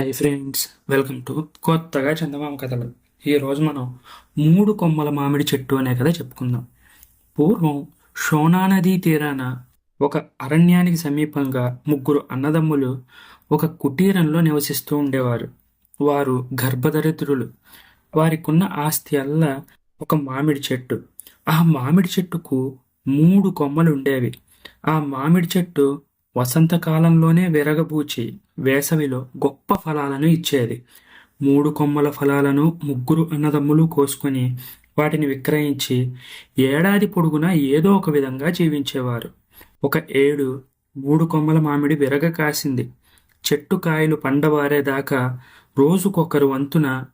Hi friends welcome to కొత్తగా చందమామ కథలు ఈరోజు మనం మూడు కొమ్మల మామిడి చెట్టు అనే కథ చెప్పుకుందాం. పూర్వం షోనా నదీ తీరాన ఒక అరణ్యానికి సమీపంగా ముగ్గురు అన్నదమ్ములు ఒక కుటీరంలో నివసిస్తూ ఉండేవారు. వారు గర్భదరిద్రులు వారికున్న ఆస్తి అల్లా ఒక మామిడి చెట్టు. ఆ మామిడి చెట్టుకు మూడు కొమ్మలు ఉండేవి. ఆ మామిడి చెట్టు వసంతకాలంలోనే విరగబూచి వేసవిలో గొప్ప ఫలాలను ఇచ్చేది. మూడు కొమ్మల ఫలాలను ముగ్గురు అన్నదమ్ములు కోసుకొని వాటిని విక్రయించి ఏడాది పొడుగునా ఏదో ఒక విధంగా జీవించేవారు. ఒక ఏడు మూడు కొమ్మల మామిడి విరగ కాసింది. చెట్టు కాయలు పండవారేదాకా రోజుకొకరు వంతున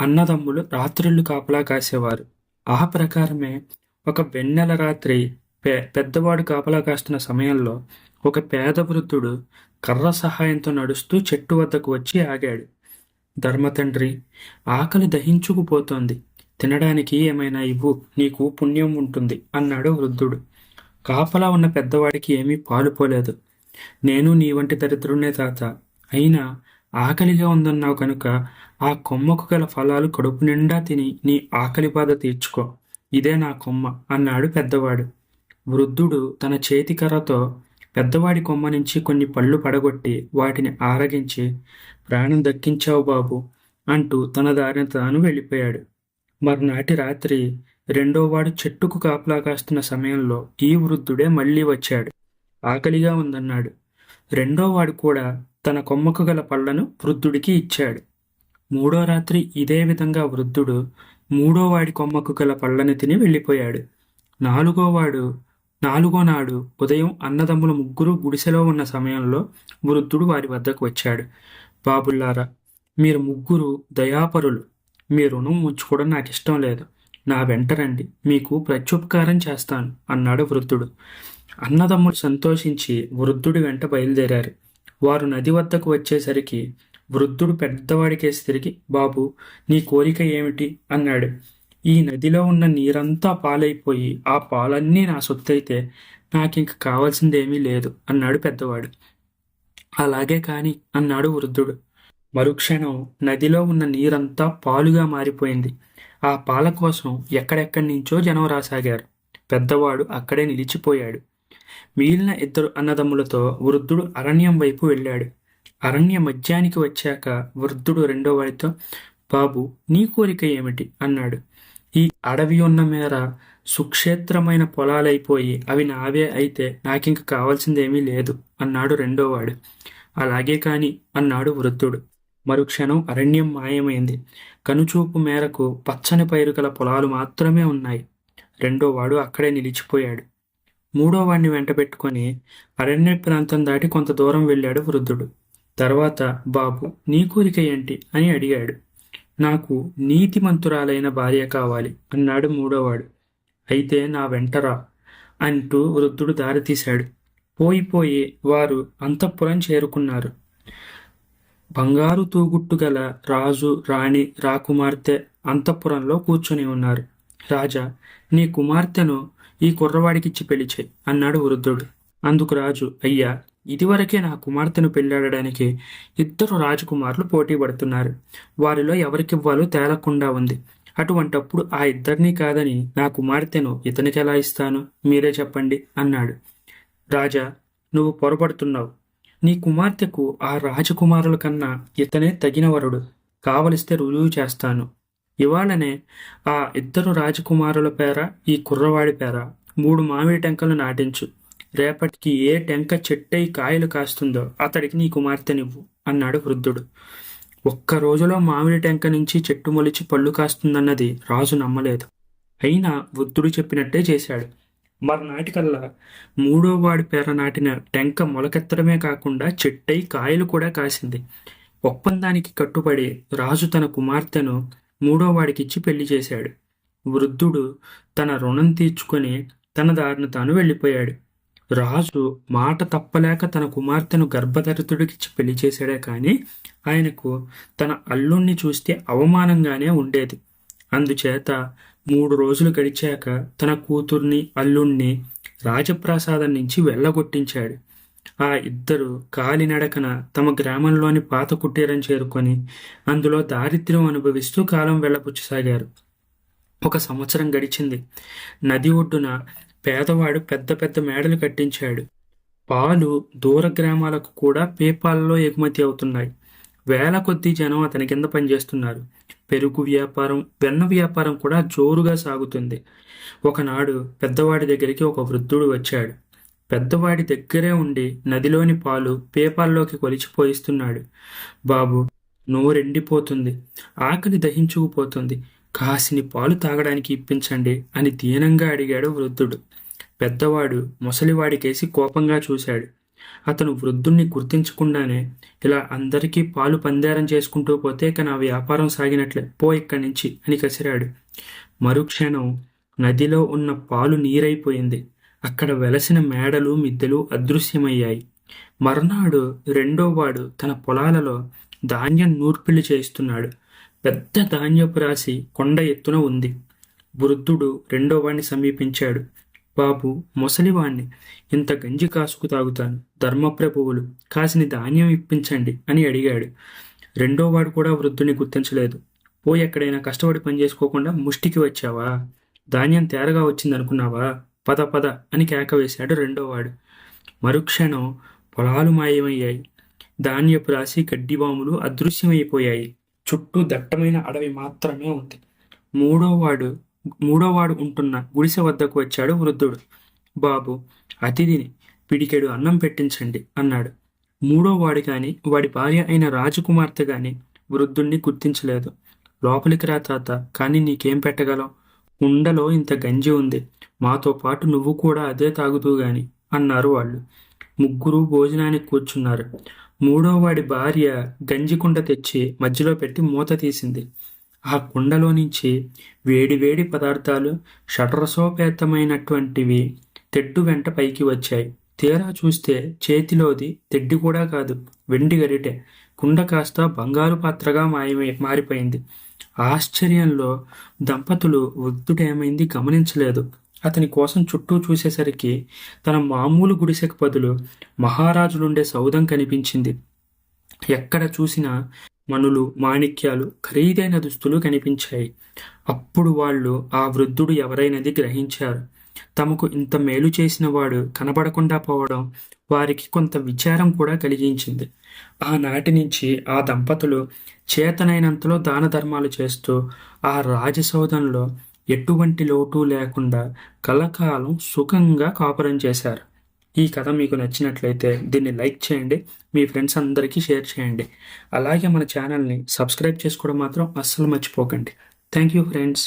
అన్నదమ్ములు రాత్రుళ్ళు కాపలా కాసేవారు. ఆ ప్రకారమే ఒక వెన్నెల రాత్రి పె పెద్దవాడు కాపలా కాస్తున్న సమయంలో ఒక పేద వృద్ధుడు కర్ర సహాయంతో నడుస్తూ చెట్టు వద్దకు వచ్చి ఆగాడు. ధర్మతండ్రి ఆకలి దహించుకుపోతోంది. తినడానికి ఏమైనా ఇవ్వు నీకు పుణ్యం ఉంటుంది అన్నాడు వృద్ధుడు. కాపలా ఉన్న పెద్దవాడికి ఏమీ పాలుపోలేదు నేను నీ వంటి దరిద్రునే తాత. అయినా ఆకలిగా ఉందన్నావు కనుక ఆ కొమ్మకు గల ఫలాలు కడుపు నిండా తిని నీ ఆకలి బాధ తీర్చుకో. ఇదే నా కొమ్మ అన్నాడు పెద్దవాడు. వృద్ధుడు తన చేతికర్రతో పెద్దవాడి కొమ్మ నుంచి కొన్ని పళ్ళు పడగొట్టి వాటిని ఆరగించి ప్రాణం దక్కించావు బాబు అంటూ తన దారిన తాను వెళ్ళిపోయాడు. మర్నాటి రాత్రి రెండోవాడు చెట్టుకు కాపలా కాస్తున్న సమయంలో ఈ వృద్ధుడే మళ్ళీ వచ్చాడు. ఆకలిగా ఉందన్నాడు. రెండోవాడు కూడా తన కొమ్మకు గల పళ్ళను వృద్ధుడికి ఇచ్చాడు. మూడో రాత్రి ఇదే విధంగా వృద్ధుడు మూడో వాడి కొమ్మకు గల పళ్ళని తిని వెళ్ళిపోయాడు. నాలుగోవాడు నాలుగో నాడు ఉదయం అన్నదమ్ముల ముగ్గురు గుడిసెలో ఉన్న సమయంలో వృద్ధుడు వారి వద్దకు వచ్చాడు. బాబుల్లారా మీరు ముగ్గురు దయాపరులు. మీ రుణం ఉంచుకోవడం నాకు ఇష్టం లేదు. నా వెంట రండి. మీకు ప్రత్యుపకారం చేస్తాను అన్నాడు వృద్ధుడు. అన్నదమ్ములు సంతోషించి వృద్ధుడి వెంట బయలుదేరారు. వారు నది వద్దకు వచ్చేసరికి వృద్ధుడు పెద్దవాడికేసి తిరిగి బాబు నీ కోరిక ఏమిటి? అన్నాడు. ఈ నదిలో ఉన్న నీరంతా పాలైపోయి ఆ పాలన్నీ నా సొత్తైతే నాకింక కావాల్సిందేమీ లేదు అన్నాడు పెద్దవాడు. అలాగే కాని అన్నాడు వృద్ధుడు. మరుక్షణం నదిలో ఉన్న నీరంతా పాలుగా మారిపోయింది. ఆ పాల కోసం ఎక్కడెక్కడి నుంచో జనం రాసాగారు. పెద్దవాడు అక్కడే నిలిచిపోయాడు. మిగిలిన ఇద్దరు అన్నదమ్ములతో వృద్ధుడు అరణ్యం వైపు వెళ్ళాడు. అరణ్య మధ్యానికి వచ్చాక వృద్ధుడు రెండో వాడితో బాబు నీ కోరిక ఏమిటి? అన్నాడు. ఈ అడవి ఉన్న మేర సుక్షేత్రమైన పొలాలైపోయి అవి నావే అయితే నాకింక కావాల్సిందేమీ లేదు అన్నాడు రెండోవాడు. అలాగే కాని అన్నాడు వృద్ధుడు. మరుక్షణం అరణ్యం మాయమైంది. కనుచూపు మేరకు పచ్చని పైరు గల పొలాలు మాత్రమే ఉన్నాయి. రెండోవాడు అక్కడే నిలిచిపోయాడు. మూడోవాడిని వెంట పెట్టుకొని అరణ్య ప్రాంతం దాటి కొంత దూరం వెళ్ళాడు వృద్ధుడు. తర్వాత బాబు నీ కోరిక ఏంటి? అని అడిగాడు. నాకు నీతిమంతురాలైన భార్య కావాలి అన్నాడు మూడోవాడు. అయితే నా వెంటరా అంటూ వృద్ధుడు దారితీశాడు పోయి పోయి వారు అంతఃపురం చేరుకున్నారు. బంగారు తూగుట్టు గల రాజు రాణి రాకుమార్తె అంతఃపురంలో కూర్చొని ఉన్నారు. రాజా నీ కుమార్తెను ఈ కుర్రవాడికిచ్చి పెళ్ళిచే అన్నాడు వృద్ధుడు. అందుకు రాజు అయ్యా ఇదివరకే నా కుమార్తెను పెళ్ళాడడానికి ఇద్దరు రాజకుమారులు పోటీ పడుతున్నారు. వారిలో ఎవరికివ్వాలో తేలకుండా ఉంది. అటువంటప్పుడు ఆ ఇద్దరినీ కాదని నా కుమార్తెను ఇతనికి ఎలా ఇస్తాను? మీరే చెప్పండి అన్నాడు. రాజా నువ్వు పొరపడుతున్నావు. నీ కుమార్తెకు ఆ రాజకుమారుల కన్నా ఇతనే తగిన వరుడు. కావలిస్తే రుజువు చేస్తాను. ఇవాళనే ఆ ఇద్దరు రాజకుమారుల పేర ఈ కుర్రవాడి పేర మూడు మామిడి టెంకలు నాటించు. రేపటికి ఏ టెంక చెట్టై కాయలు కాస్తుందో అతడికి నీ కుమార్తెనివ్వు అన్నాడు వృద్ధుడు. ఒక్క రోజులో మామిడి టెంక నుంచి చెట్టు మొలిచి పళ్ళు కాస్తుందన్నది రాజు నమ్మలేదు. అయినా వృద్ధుడు చెప్పినట్టే చేశాడు. మరునాటికల్లా మూడో వాడి పేర నాటిన టెంక మొలకెత్తడమే కాకుండా చెట్టై కాయలు కూడా కాసింది. ఒప్పందానికి కట్టుబడి రాజు తన కుమార్తెను మూడో వాడికిచ్చి పెళ్ళి చేశాడు. వృద్ధుడు తన రుణం తీర్చుకొని తన దారిన తాను వెళ్ళిపోయాడు. రాజు మాట తప్పలేక తన కుమార్తెను గర్భధరితుడికిచ్చి పెళ్ళి చేశాడే కానీ ఆయనకు తన అల్లుణ్ణి చూస్తే అవమానంగానే ఉండేది. అందుచేత మూడు రోజులు గడిచాక తన కూతుర్ని అల్లుణ్ణి రాజప్రాసాదం నుంచి వెళ్ళగొట్టించాడు. ఆ ఇద్దరు కాలినడకన తమ గ్రామంలోని పాత కుటీరం చేరుకొని అందులో దారిద్ర్యం అనుభవిస్తూ కాలం వెళ్ళపుచ్చసాగారు ఒక సంవత్సరం గడిచింది. నది ఒడ్డున పేదవాడు పెద్ద పెద్ద మేడలు కట్టించాడు. పాలు దూర గ్రామాలకు కూడా పేపాల్లో ఎగుమతి అవుతున్నాయి. వేల కొద్దీ జనం అతని కింద పనిచేస్తున్నారు. పెరుగు వ్యాపారం వెన్న వ్యాపారం కూడా జోరుగా సాగుతుంది. ఒకనాడు పెద్దవాడి దగ్గరికి ఒక వృద్ధుడు వచ్చాడు. పెద్దవాడి దగ్గరే ఉండి నదిలోని పాలు పేపాల్లోకి కొలిచిపోయిస్తున్నాడు. బాబు నోరెండిపోతుంది. ఆకలి దహించుకుపోతుంది. కాసిని పాలు తాగడానికి ఇప్పించండి అని దీనంగా అడిగాడు వృద్ధుడు. పెద్దవాడు ముసలివాడికేసి కోపంగా చూశాడు. అతను వృద్ధుణ్ణి గుర్తించకుండానే ఇలా అందరికీ పాలు పందేరం చేసుకుంటూ పోతే ఇక నా వ్యాపారం సాగినట్లే పో ఇక్కడి నుంచి అని కసిరాడు. మరుక్షణం నదిలో ఉన్న పాలు నీరైపోయింది. అక్కడ వెలసిన మేడలు మిద్దెలు అదృశ్యమయ్యాయి. మర్నాడు రెండోవాడు తన పొలాలలో ధాన్యం నూర్పిళ్ళు చేస్తున్నాడు పెద్ద ధాన్యపు రాశి కొండ ఎత్తున ఉంది. వృద్ధుడు రెండోవాణ్ణి సమీపించాడు. బాబు ముసలివాణ్ణి ఇంత గంజి కాసుకు తాగుతాను. ధర్మప్రభువులు కాసిని ధాన్యం ఇప్పించండి అని అడిగాడు. రెండోవాడు కూడా వృద్ధుని గుర్తించలేదు. పోయి ఎక్కడైనా కష్టపడి పని చేసుకోకుండా ముష్టికి వచ్చావా? ధాన్యం తేరగా వచ్చిందనుకున్నావా? పద పద అని కేక వేశాడు రెండోవాడు మరుక్షణం పొలాలు మాయమయ్యాయి. ధాన్యపు రాశి గడ్డివాములు అదృశ్యమైపోయాయి. చుట్టూ దట్టమైన అడవి మాత్రమే ఉంది. మూడోవాడు మూడోవాడు ఉంటున్న గుడిసె వద్దకు వచ్చాడు వృద్ధుడు. బాబు అతిథిని పిడికెడు అన్నం పెట్టించండి అన్నాడు. మూడోవాడు కానీ వాడి భార్య అయిన రాజకుమార్తె కానీ వృద్ధుణ్ణి గుర్తించలేదు. లోపలికి రా తాత కానీ నీకేం పెట్టగలం? ఉండలో ఇంత గంజి ఉంది. మాతో పాటు నువ్వు కూడా అదే తాగుతూ గాని అన్నారు వాళ్ళు. ముగ్గురు భోజనానికి కూర్చున్నారు. మూడో వాడి భార్య గంజి కుండ తెచ్చి మధ్యలో పెట్టి మూత తీసింది. ఆ కుండలో నుంచి వేడివేడి పదార్థాలు షటరసోపేతమైనటువంటివి తెడ్డు వెంట పైకి వచ్చాయి. తీరా చూస్తే చేతిలోది తెడ్డి కూడా కాదు వెండి గరిటె. కుండ కాస్త బంగారు పాత్రగా మాయమై మారిపోయింది. ఆశ్చర్యంలో దంపతులు వృద్ధుడేమైంది గమనించలేదు. అతని కోసం చుట్టూ చూసేసరికి తన మామూలు గుడిసెకు బదులు మహారాజులుండే సౌధం కనిపించింది. ఎక్కడ చూసినా మణులు మాణిక్యాలు ఖరీదైన దుస్తులు కనిపించాయి. అప్పుడు వాళ్ళు ఆ వృద్ధుడు ఎవరైనది గ్రహించారు. తమకు ఇంత మేలు చేసిన వాడు కనబడకుండా పోవడం వారికి కొంత విచారం కూడా కలిగించింది. ఆనాటి నుంచి ఆ దంపతులు చేతనైనంతలో దాన ధర్మాలు చేస్తూ ఆ రాజసౌధంలో ఎటువంటి లోటు లేకుండా కలకాలం సుఖంగా కాపురం చేశారు. ఈ కథ మీకు నచ్చినట్లయితే దీన్ని లైక్ చేయండి మీ ఫ్రెండ్స్ అందరికీ షేర్ చేయండి. అలాగే మన ఛానల్ని సబ్స్క్రైబ్ చేసుకోవడం మాత్రం అస్సలు మర్చిపోకండి. Thank you friends.